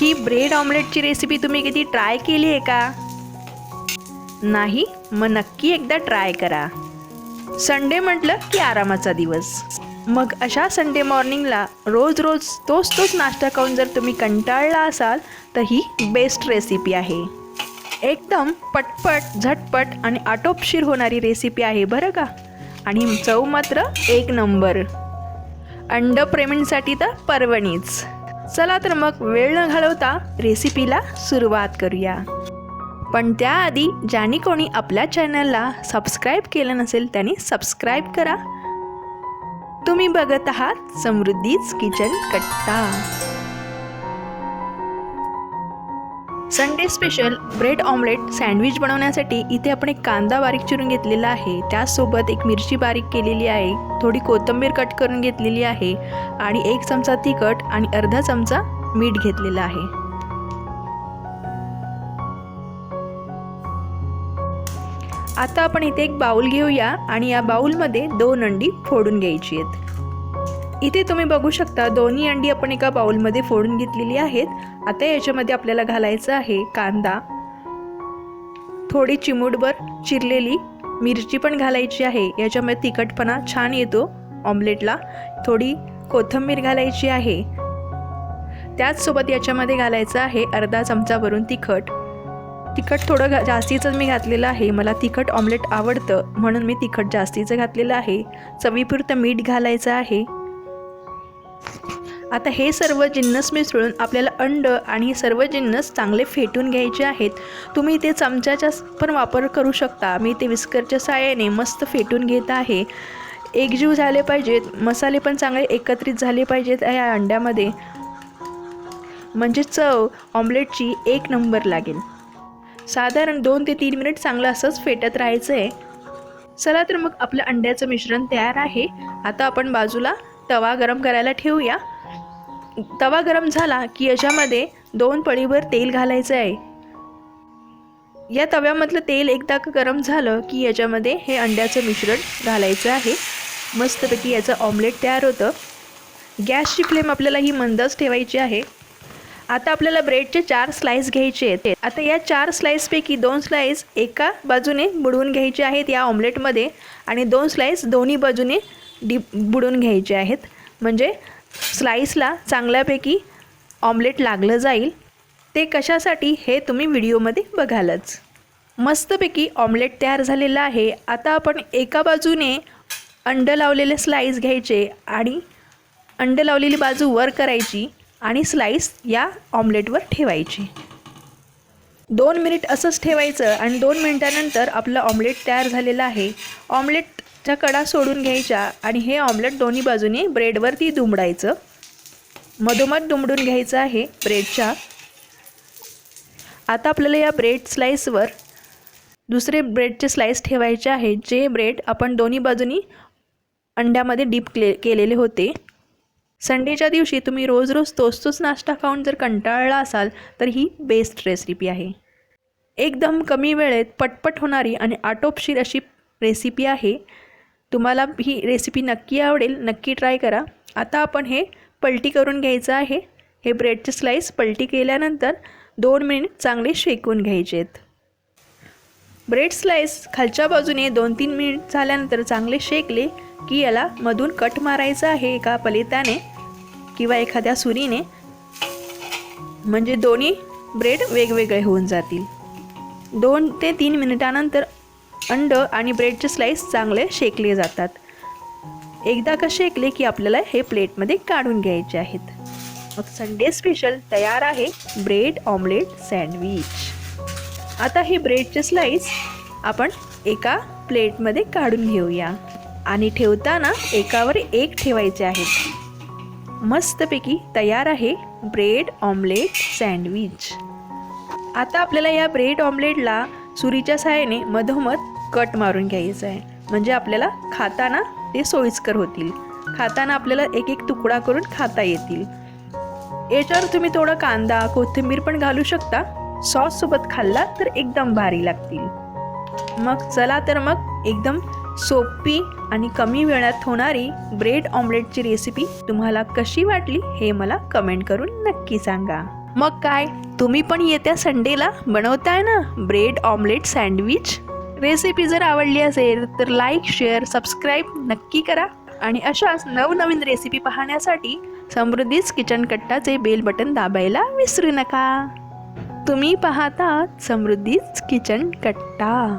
ही bread ऑमलेटची recipe तुम्ही कधी try केली आहे का? नाही मग नक्की एकदा ट्राय करा. संडे म्हटलं की आरामाचा दिवस. मग अशा संडे मॉर्निंगला रोज रोज तोच तोच नाश्ता खाऊन जर तुम्ही कंटाळला असाल तर ही बेस्ट रेसिपी आहे. एकदम पटपट झटपट आणि आटोपशीर होणारी रेसिपी आहे बरं का? आणि चव मात्र एक नंबर. अंड प्रेमींसाठी तर पर्वणीच. चला तर मग वेळ न घालवता रेसिपीला सुरुवात करूया. पण त्याआधी ज्याने कोणी आपल्या चॅनलला सबस्क्राईब केलं नसेल त्यांनी सबस्क्राईब करा. तुम्ही बघत आहात समृद्धीच kitchen Katta. Sunday special bread omelette sandwich बनवण्यासाठी इथे आपण एक कांदा बारीक चिरून घेतलेला आहे. त्याचसोबत एक मिरची बारीक केलेली आहे. थोडी कोथिंबीर कट करून घेतलेली आहे आणि एक चमचा तिखट आणि अर्धा चमचा मीठ घेतलेलं आहे. आता आपण इथे एक बाऊल घेऊया आणि या बाऊलमध्ये दोन अंडी फोडून घ्यायची आहेत. इथे तुम्ही बघू शकता दोन्ही अंडी आपण एका बाउलमध्ये फोडून घेतलेली आहेत. आता याच्यामध्ये आपल्याला घालायचं आहे कांदा. थोडी चिमूटभर चिरलेली मिरची पण घालायची आहे. याच्यामध्ये तिखटपणा छान येतो ऑमलेटला. थोडी कोथिंबीर घालायची आहे. त्याचसोबत याच्यामध्ये घालायचं आहे अर्धा चमचावरून तिखट. तिखट थोडं घा जास्तीचं मी घातलेलं आहे. मला तिखट ऑमलेट आवडतं म्हणून मी तिखट जास्तीचं घातलेलं आहे. चवीपुरतं मीठ घालायचं आहे. आता हे सर्व जिन्नस मिसळून आपल्याला अंड आणि सर्व जिन्नस चांगले फेटून घ्यायचे आहेत. तुम्ही ते चमच्याचा पण वापर करू शकता. मी ते विस्करच्या साहाय्याने मस्त फेटून घेत आहे. एकजीव झाले पाहिजेत. मसाले पण चांगले एकत्रित झाले पाहिजेत या अंड्यामध्ये. म्हणजे चव ऑमलेटची एक नंबर लागेल. साधारण दोन ते तीन मिनिट चांगलं असंच फेटत राहायचं आहे चला तर मग आपलं अंड्याचं मिश्रण तयार आहे. आता आपण बाजूला तवा गरम करायला ठेवूया. तवा गरम झाला की याच्यामध्ये दोन पळीभर तेल घालायचं आहे. या तव्यामधलं तेल एकदा गरम झालं की याच्यामध्ये हे अंड्याचं मिश्रण घालायचं आहे. मस्तपैकी याचं ऑमलेट तयार होतं. गॅसची फ्लेम आपल्याला ही मंदच ठेवायची आहे. आता आपल्याला ब्रेडचे चार स्लाईस घ्यायचे आहेत. आता या चार स्लाईसपैकी दोन स्लाईस एका बाजूने बुडवून घ्यायचे आहेत या ऑमलेटमध्ये आणि दोन स्लाईस दोन्ही बाजूने डीप बुडवून घ्यायचे आहेत. म्हणजे स्लाईसला चांगल्यापैकी ऑमलेट लागलं जाईल. ते कशासाठी हे तुम्ही व्हिडिओमध्ये बघालच. मस्तपैकी ऑमलेट तयार झालेलं आहे. आता आपण एका बाजूने अंड लावलेले स्लाईस घ्यायचे आणि अंड लावलेली बाजू वर करायची आणि स्लाईस या ऑमलेटवर ठेवायची. दोन मिनिट असंच ठेवायचं आणि दोन मिनिटानंतर आपलं ऑमलेट तयार झालेलं आहे. ऑमलेट त्या कडा सोडून घ्यायच्या आणि हे ऑमलेट दोन्ही बाजूने ब्रेडवरती दुमडायचं. मधोमध दुमडून घ्यायचं आहे ब्रेडच्या. आता आपल्याला या ब्रेड स्लाईसवर दुसरे ब्रेडचे स्लाईस ठेवायचे आहे जे ब्रेड आपण दोन्ही बाजूनी अंड्यामध्ये डीप क्ले केलेले होते. संडेच्या दिवशी तुम्ही रोज रोज तोच तोच नाश्ता खाऊन जर कंटाळला असाल तर ही बेस्ट रेसिपी आहे. एकदम कमी वेळेत पटपट होणारी आणि आटोपशीर अशी रेसिपी आहे. तुम्हाला ही रेसिपी नक्की आवडेल नक्की ट्राय करा. आता आपण हे पलटी करून घ्यायचं आहे. हे ब्रेडचे स्लाईस पलटी केल्यानंतर दोन मिनिट चांगले शेकून घ्यायचे आहेत ब्रेड स्लाईस खालच्या बाजूने दोन तीन मिनिट झाल्यानंतर चांगले शेकले की याला मधून कट मारायचं आहे एका पलिताने किंवा एखाद्या सुरीने. म्हणजे दोन्ही ब्रेड वेगवेगळे होऊन जातील. दोन ते तीन मिनिटानंतर अंड आणि ब्रेडचे स्लाईस चांगले शेकले जातात. एकदा का शेकले की आपल्याला हे प्लेटमध्ये काढून घ्यायचे आहेत. मग संडे स्पेशल तयार आहे ब्रेड ऑमलेट सँडविच. आता हे ब्रेडचे स्लाईस आपण एका प्लेटमध्ये काढून घेऊया. आणि ठेवताना एकावर एक ठेवायचे आहेत. मस्तपैकी तयार आहे ब्रेड ऑमलेट सँडविच. आता आपल्याला या ब्रेड ऑमलेटला सुरीच्या सहाय्याने मधोमध कट मारून घ्यायचं आहे. म्हणजे आपल्याला खाताना ते सोयीस्कर होतील. खाताना आपल्याला एक एक तुकडा करून खाता येतील. याच्यावर तुम्ही थोडा कांदा कोथिंबीर पण घालू शकता. सॉससोबत खाल्ला तर एकदम भारी लागतील. मग चला तर मग एकदम सोपी आणि कमी वेळात होणारी ब्रेड ऑमलेटची रेसिपी तुम्हाला कशी वाटली हे मला कमेंट करून नक्की सांगा. मग काय तुम्ही पण येत्या संडेला बनवताय ना ब्रेड ऑमलेट सँडविच? रेसिपी जर आवडली असेल तर लाईक शेअर सबस्क्राईब नक्की करा. आणि अशाच नवनवीन रेसिपी पाहण्यासाठी समृद्धीच किचन कट्टाचे बेल बटन दाबायला विसरू नका. तुम्ही पाहता समृद्धीच किचन कट्टा.